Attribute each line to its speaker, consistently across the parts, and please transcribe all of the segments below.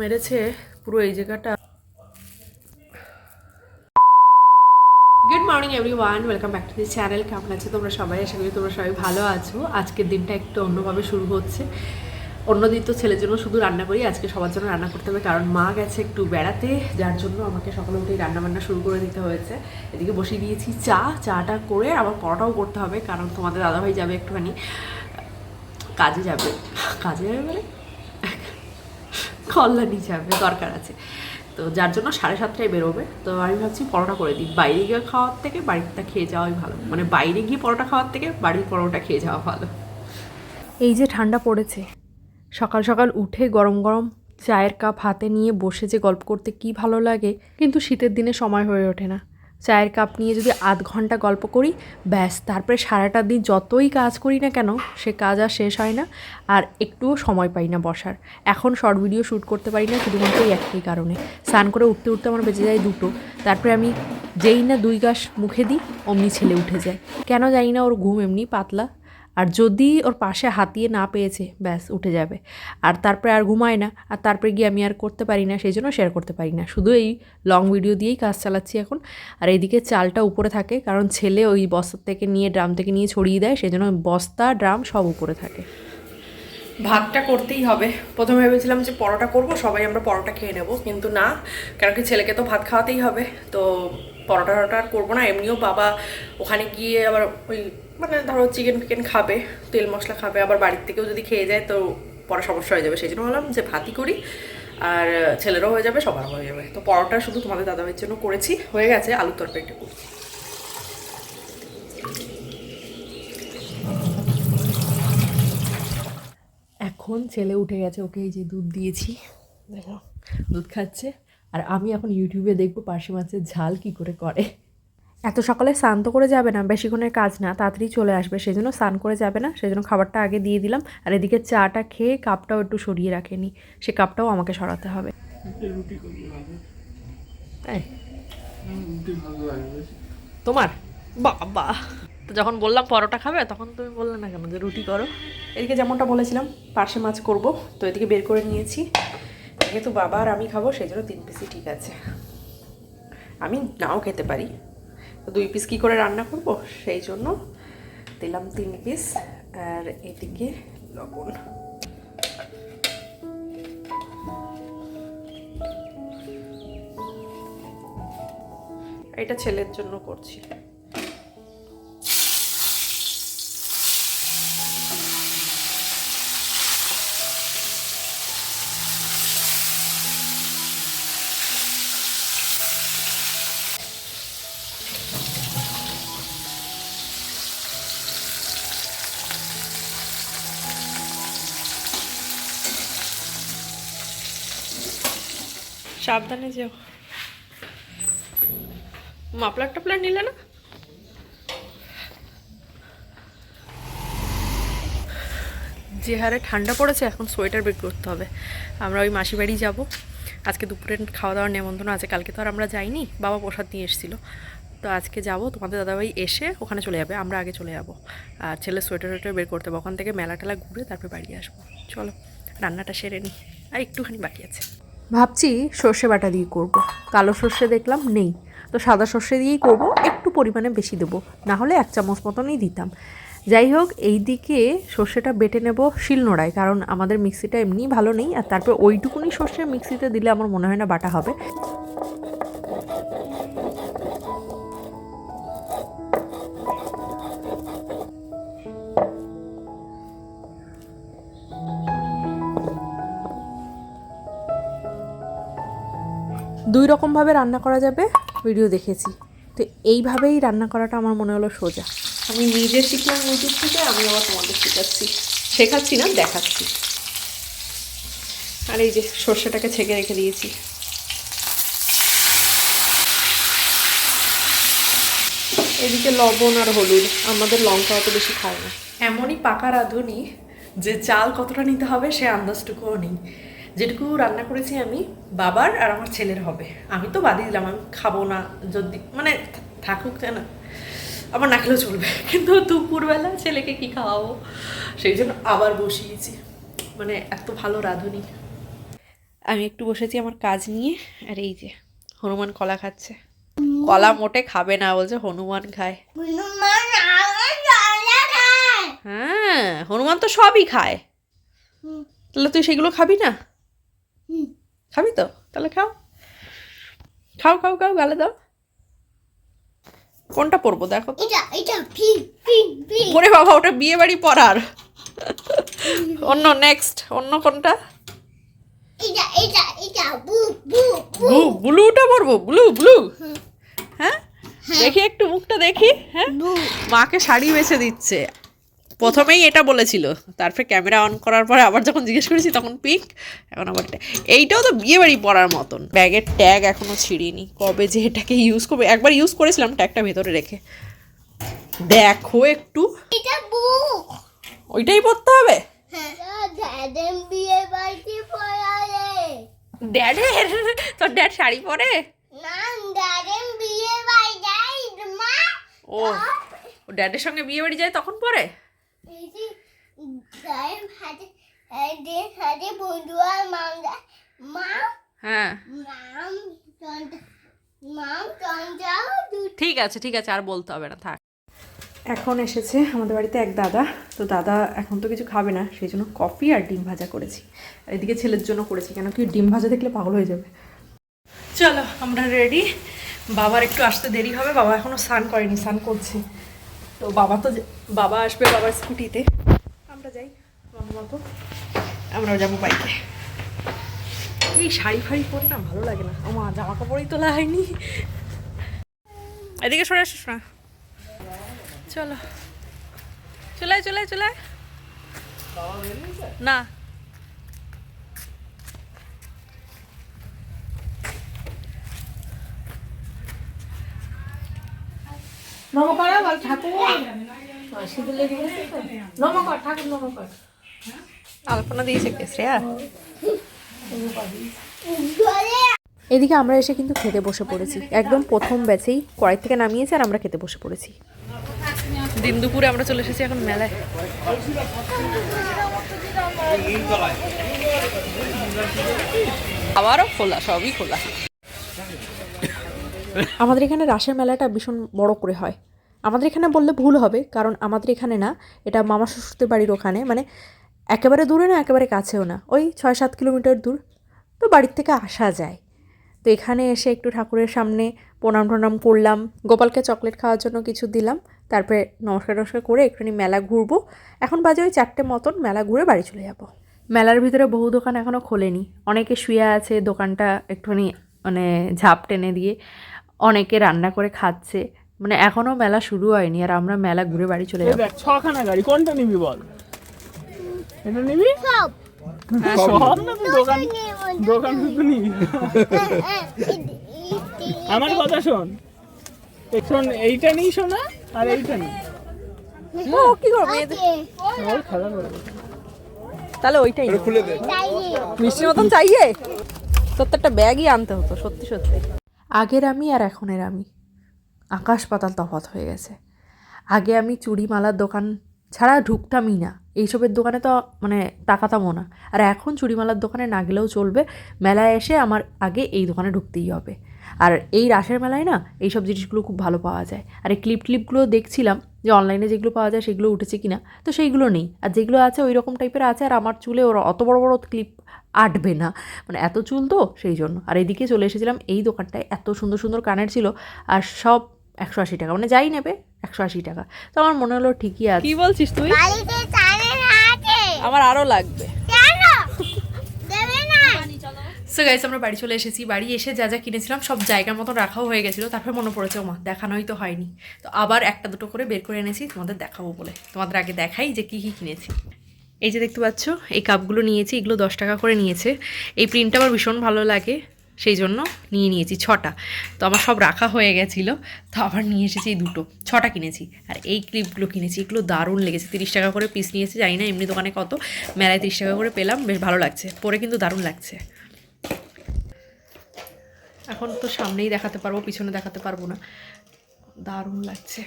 Speaker 1: মেরেছে পুরো এই জায়গাটা। Good morning everyone welcome back to the channel কেমন আছে তোমরা সবাই? আশা করি তোমরা সবাই ভালো আছো। আজকের দিনটা একটু অন্যভাবে শুরু হচ্ছে। অন্যদিন তো ছেলের জন্য শুধু রান্না করি, আজকে সবার জন্য রান্না করতে হবে, কারণ মা গেছে একটু বেড়াতে, যার জন্য আমাকে সকালে উঠেই রান্না বান্না শুরু করে দিতে হয়েছে। এদিকে বসিয়ে দিয়েছি চা, চাটা করে আবার পরোটাও করতে হবে, কারণ তোমাদের দাদাভাই যাবে একটুখানি। কাজে যাবে। কাজে যাবে মানে? কল্যাণী যাবে, দরকার আছে। তো যার জন্য সাড়ে সাতটায় বেরোবে। তো আমি ভাবছি পরোটা করে দিই। বাইরে গিয়ে খাওয়ার থেকে বাড়িটা খেয়ে যাওয়াই ভালো। মানে বাইরে গিয়ে পরোটা খাওয়ার থেকে বাড়ির পরোটা খেয়ে যাওয়া ভালো। এই যে ঠান্ডা পড়েছে। সকাল সকাল উঠে গরম গরম চায়ের কাপ হাতে নিয়ে বসে যে গল্প করতে কি ভালো লাগে, কিন্তু শীতের দিনে সময় হয়ে ওঠে না। চায়ের কাপ নিয়ে যদি আধ ঘণ্টা গল্প করি, ব্যাস, তারপরে সারাটা দিন যতই কাজ করি না কেন, সে কাজ আর শেষ হয় না, আর একটুও সময় পাই না বসার। এখন শর্ট ভিডিও শ্যুট করতে পারি না, শুধুমাত্র এই একটাই কারণে। স্নান করে উঠতে উঠতে আমার বেঁচে যায় দুটো। তারপরে আমি যেই না দুই গাছ মুখে দিই, অমনি ছেলে উঠে যায়। কেন জানি না, ওর ঘুম এমনি পাতলা। আর যদি ওর পাশে হাতিয়ে না পেয়েছে, ব্যাস, উঠে যাবে। আর তারপরে আর ঘুমায় না, আর তারপরে গিয়ে আমি আর করতে পারি না, সেই জন্য শেয়ার করতে পারি না। শুধু এই লং ভিডিও দিয়েই কাজ চালাচ্ছি এখন। আর এইদিকে চালটা উপরে থাকে, কারণ ছেলে ওই বস্তার থেকে নিয়ে, ড্রাম থেকে নিয়ে ছড়িয়ে দেয়, সেই জন্য বস্তা, ড্রাম সব উপরে থাকে। ভাতটা করতেই হবে। প্রথমে ভেবেছিলাম যে পরোটা করব, সবাই আমরা পরোটা খেয়ে নেব, কিন্তু না, কারণ কি ছেলেকে তো ভাত খাওয়াতেই হবে। তো পরোটা টরোটা আর করব না, এমনিও বাবা ওখানে গিয়ে আবার ওই মানে ধরো চিকেন ফিকেন খাবে, তেল মশলা খাবে, আবার বাড়ির থেকেও যদি খেয়ে যায় তো পরে সমস্যা হয়ে যাবে। সেই জন্য বললাম যে ভাতই করি, আর ছেলেরও হয়ে যাবে সবার হয়ে যাবে। তো পরোটা শুধু তোমাদের দাদাভাইয়ের জন্য করেছি, হয়ে গেছে আলুর তরকারিটা করছি। এখন ছেলে উঠে গেছে, ওকে এই যে দুধ দিয়েছি। দেখো, দুধ খাচ্ছে, আর আমি এখন ইউটিউবে দেখব পার্শে মাছের ঝাল কি করে করে। এত সকালে স্নান তো করে যাবে না বেশিক্ষণের কাজ না তাড়াতাড়ি চলে আসবে সেই জন্য স্নান করে যাবে না সেই জন্য খাবারটা আগে দিয়ে দিলাম আর এদিকে চাটা খেয়ে কাপটাও একটু সরিয়ে রাখেনি সে কাপটাও আমাকে সরাতে হবে। তোমার? বাবা। তো যখন বললাম পরোটা খাবে তখন তুমি বললে না কেন যে রুটি করো? এদিকে যেমনটা বলেছিলাম পার্শে মাছ করব তো এদিকে বের করে নিয়েছি। যেহেতু বাবা আর আমি খাব সেই জন্য তিন পিসই ঠিক আছে। আমি নাও খেতে পারি। দুই পিস কী করে রান্না করব? সেই জন্য দিলাম তিন পিস আর এদিকে লবণ। এটা ছেলের জন্য করছি। সাবধানে যেও। মাপলার টাপলার নিলে না? যে হারে ঠান্ডা পড়েছে, এখন সোয়েটার বের করতে হবে। আমরা ওই মাসি বাড়ি যাব। আজকে দুপুরে খাওয়া দাওয়ার নেমন্তন্ন আছে। কালকে তো আর আমরা যাইনি, বাবা প্রসাদ নিয়ে এসেছিল। তো আজকে যাব, তোমাদের দাদাভাই এসে ওখানে চলে যাবে, আমরা আগে চলে যাব। আর ছেলে সোয়েটার টোয়েটার বের করতে হবে, ওখান থেকে মেলা টেলা ঘুরে তারপরে বাড়ি আসব। চলো, রান্নাটা সেরে নিই আর একটুখানি বাকি আছে। ভাবছি সর্ষে বাটা দিয়ে করব। কালো সর্ষে দেখলাম নেই। তো সাদা সর্ষে দিয়েই করব, একটু পরিমাণে বেশি দেবো। না হলে এক চামচ মতনই দিতাম। যাই হোক এই দিকে সর্ষেটা বেটে নেব শিলনোড়ায়, কারণ আমাদের মিক্সিটা এমনি ভালো নেই, আর তারপর ওইটুকুনি সর্ষে মিক্সিতে দিলে আমার মনে হয় না বাটা হবে। দুই রকমভাবে রান্না করা যাবে, ভিডিও দেখেছি। তো এইভাবেই রান্না করাটা আমার মনে হলো সোজা। আমি নিজে শিখলাম ইউটিউব থেকে, আমি আবার তোমাদের শেখাচ্ছি। শেখাচ্ছি না, দেখাচ্ছি। আর এই যে সর্ষেটাকে ছেঁকে রেখে দিয়েছি। এদিকে লবণ আর হলুদ, আমাদের লঙ্কা অত বেশি খায় না। এমনই পাকা রাঁধুনি যে চাল কতটা নিতে হবে সে আন্দাজটুকুও নেই। যেটুকু রান্না করেছি আমি বাবার আর আমার ছেলের হবে। আমি তো বাদই দিলাম আমি খাব না যদি মানে থাকুক না আমার না খেলেও চলবে। কিন্তু দুপুরবেলা ছেলেকে কি খাওয়াবো? সেই জন্য আবার বসিয়েছি। মানে এত ভালো রাঁধুনি। আমি একটু বসেছি আমার কাজ নিয়ে আর এই যে হনুমান কলা খাচ্ছে। কলা মোটে খাবে না বলছে হনুমান খায়। হ্যাঁ হনুমান তো সবই খায়। তাহলে তুই সেগুলো খাবি না। খাবি তো? তাহলে খাও। খাও খাও খাও গালে দাও। কোনটা পরবো দেখো? ওরে বাবা ওটা বিয়ে বাড়ি পড়ার অন্য নেক্সট অন্য কোনটা? ব্লুটা পরবো ব্লু ব্লু হ্যাঁ? দেখি একটু মুখটা দেখি হ্যাঁ? মাকে শাড়ি বেছে দিচ্ছে। প্রথমেই এটা বলেছিল। তারপরে ক্যামেরা অন করার পরে আবার যখন জিজ্ঞেস করেছি তখন পিঙ্ক এখন আবার এইটাও তো বিয়ে বাড়ি পরার মতন। ব্যাগের ট্যাগ এখনও ছিঁড়িনি। কবে যে এটাকে ইউজ করবে? একবার ইউজ করেছিলাম ট্যাগটা ভেতরে রেখে। দেখো একটু। ওইটাই পরতে হবে?
Speaker 2: হ্যাঁ।
Speaker 1: ড্যাডের? তোর ড্যাড শাড়ি পরে? ও ড্যাডের সঙ্গে বিয়ে বাড়ি যায় তখন পরে
Speaker 2: এই যে দাদম হাতে হাতে হাতে বন্ধু আর মাম যায় মা
Speaker 1: হ্যাঁ।
Speaker 2: মাম চন্দ্র মাম চন্দ্র দুটো
Speaker 1: ঠিক আছে ঠিক আছে আর বলতে হবে না থাক। এখন এসেছে আমাদের বাড়িতে এক দাদা তো দাদা এখন তো কিছু খাবে না সেই জন্য কফি আর ডিম ভাজা করেছি। আর এদিকে ছেলের জন্য করেছি কেন কি ডিম ভাজা দেখলে পাগল হয়ে যাবে। চলো আমরা রেডি বাবার একটু আসতে দেরি হবে বাবা এখনও স্নান করেনি স্নান করছে। তো বাবা তো বাবা আসবে বাবার স্কুটিতে। আমরা যাই মতো। আমরাও যাব বাইকে। এই শাড়ি ফাড়ি পরে না ভালো লাগে না। আমার জামা কাপড়ই তোলা হয়নি এদিকে সরে আসিস না চলো। চলে চলে চলে। না।
Speaker 3: নমকর বল, ঠাকুর। শীতে লেগে গেছে তো নমকর ঠাকুর নমকর
Speaker 1: আলপনা দিয়েছে কে শ্রেয়া এদিকে আমরা এসে কিন্তু খেতে বসে পড়েছি। একদম প্রথম ব্যাচেই কড়াই থেকে নামিয়েছে আর আমরা খেতে বসে পড়েছি। দিন দুপুরে আমরা চলে এসেছি এখন মেলায়। আবারও খোলা সবই খোলা। আমাদের এখানে রাসের মেলাটা ভীষণ বড় করে হয়। আমাদের এখানে বললে ভুল হবে, কারণ আমাদের এখানে না, এটা মামা শ্বশুরদের বাড়ির ওখানে মানে একেবারে দূরে না, একেবারে কাছেও না, ওই ছয় সাত কিলোমিটার দূর, তো বাড়ির থেকে আসা যায়। তো এখানে এসে একটু ঠাকুরের সামনে প্রণাম টনাম করলাম, গোপালকে চকলেট খাওয়ার জন্য কিছু দিলাম, তারপরে নমস্কার নমস্কার করে একটুখানি মেলা ঘুরবো। এখন বাজে ওই চারটে মতন, মেলা ঘুরে বাড়ি চলে যাব। মেলার ভিতরে বহু দোকান এখনও খোলেনি, অনেকে শুয়ে আছে, দোকানটা একটুখানি মানে ঝাঁপ টেনে দিয়ে, অনেকে রান্না করে খাচ্ছে। মানে এখনও মেলা শুরু হয়নি আর আমরা মেলা ঘুরে বাড়ি চলে যাব।
Speaker 3: দেখ ছখানা গাড়ি কোনটা নিবি বল? এটা নিবি?
Speaker 2: সব।
Speaker 3: সব না তুই দোকান দোকান শুধু নিবি। আমার কথা শোন। শোন এইটা নিই শোনা আর এইটা নিই।
Speaker 1: ও কি করব?
Speaker 3: ওর খেলা
Speaker 1: তাহলে ওইটাই। মিষ্টির মতন চাইয়ে? তোর তো একটা ব্যাগই আনতে হতো সত্যি সত্যি। আগের আমি আর এখনের আমি। আকাশ পাতাল তফাৎ হয়ে গেছে। আগে আমি চুড়ি, মালার দোকান ছাড়া ঢুকতামই না। এইসবের দোকানে তো মানে তাকাতামও না। আর এখন চুড়িমালার দোকানে না গেলেও চলবে। মেলায় এসে আমার আগে এই দোকানে ঢুকতেই হবে। আর এই রাসের মেলায় না এইসব জিনিসগুলো খুব ভালো পাওয়া যায়। আর এই ক্লিপ ক্লিপগুলো দেখছিলাম যে অনলাইনে যেগুলো পাওয়া যায় সেগুলো উঠেছে কি না তো সেইগুলো নেই। আর যেগুলো আছে ওই রকম টাইপের আছে, আর আমার চুলে ওরা অত বড় বড় ক্লিপ আটবে না। মানে এত চুল তো সেই জন্য। আর এদিকে চলে এসেছিলাম এই দোকানটায়। এত সুন্দর সুন্দর কানের ছিল। আর সব একশো আশি টাকা মানে যাই নেবে একশো আশি টাকা। তো আমার মনে হলো ঠিকই আছে। কি বলছিস তুই? আমার আরও লাগবে।
Speaker 2: কেন? দেবে না।
Speaker 1: সো গাইস আমরা বাড়ি চলে এসেছি। বাড়ি এসে যা যা কিনেছিলাম সব জায়গার মতো রাখাও হয়ে গেছিল। তারপরে মনে পড়েছে ওমা দেখানোই তো হয়নি। তো আবার একটা দুটো করে বের করে এনেছি তোমাদের দেখাবো বলে। তোমাদের আগে দেখাই যে কী কী কিনেছি। এই যে দেখতে পাচ্ছ এই কাপগুলো নিয়েছি এগুলো দশ টাকা করে নিয়েছে। এই প্রিন্টটা আমার ভীষণ ভালো লাগে। সেই জন্য নিয়ে নিয়েছি ছটা। তো আমার সব রাখা হয়ে গেছিল। তো আবার নিয়ে এসেছি এই দুটো। ছটা কিনেছি। আর এই ক্লিপগুলো কিনেছি। এগুলো দারুণ লেগেছে। তিরিশ টাকা করে পিস নিয়েছি, জানি না এমনি দোকানে কত। মেলায় তিরিশ টাকা করে পেলাম। বেশ ভালো লাগছে। পরে কিন্তু দারুণ লাগছে। এখন তো সামনেই দেখাতে পারব, পিছনে দেখাতে পারব না। দারুণ লাগছে।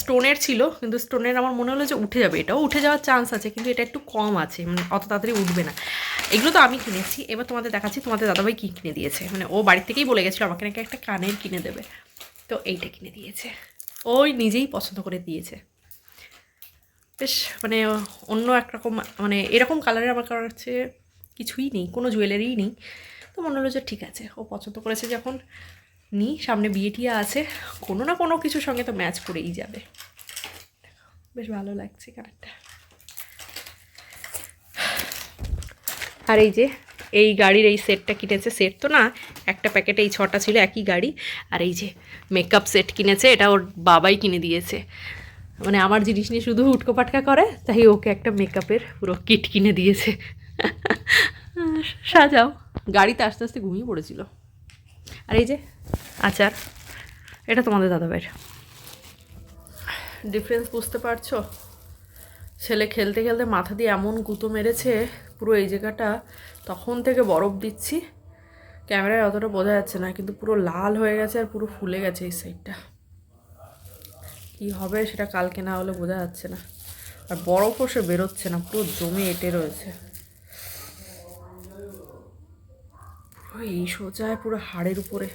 Speaker 1: স্টোনের ছিল, কিন্তু স্টোনের আমার মনে হলো যে উঠে যাবে। এটাও উঠে যাওয়ার চান্স আছে, কিন্তু এটা একটু কম আছে মানে অত তাড়াতাড়ি উঠবে না। এগুলো তো আমি কিনেছি, এবার তোমাদের দেখাচ্ছি, তোমাদের দাদাভাই কী কিনে দিয়েছে। মানে ও বাড়ির থেকেই বলে গেছিল, আমাকে নাকি একটা কানের কিনে দেবে। তো এইটা কিনে দিয়েছে। ওই নিজেই পছন্দ করে দিয়েছে। বেশ মানে অন্য একরকম মানে এরকম কালারের আমার কাছে কিছুই নেই, কোনো জুয়েলারিই নেই। তো মনে হলো যে ঠিক আছে, ও পছন্দ করেছে যখন। নিই সামনে বিয়ে টিয়া আছে, কোনো না কোনো কিছুর সঙ্গে তো ম্যাচ করেই যাবে। বেশ ভালো লাগছে কানেরটা আর এই যে, এই গাড়ির এই সেটটা কিনেছে সেট তো না, একটা প্যাকেটে এই ছটা ছিল, একই গাড়ি। আর এই যে মেকআপ সেট কিনেছে, এটা ওর বাবাই কিনে দিয়েছে। মানে আমার জিনিস নিয়ে শুধু উটকো পাটকা করে, তাই ওকে একটা মেকআপের পুরো কিট কিনে দিয়েছে। সাজাও। গাড়িতে আস্তে আস্তে ঘুমিয়ে পড়েছিল। আর এই যে আচার। এটা তোমাদের দাদাভাইয়ের। ডিফারেন্স বুঝতে পারছ? ছেলে খেলতে খেলতে মাথা দিয়ে এমন গুঁতো মেরেছে, পুরো এই জায়গাটা তখন থেকে বরফ দিচ্ছি। ক্যামেরায় অতটা বোঝা যাচ্ছে না, কিন্তু পুরো লাল হয়ে গেছে আর পুরো ফুলে গেছে এই সাইডটা কী হবে সেটা কালকে না হলে বোঝা যাচ্ছে না। আর বরফও সে বেরোচ্ছে না, পুরো জমে এঁটে রয়েছে। পুরো এই সোজায় পুরো হাড়ের উপরে।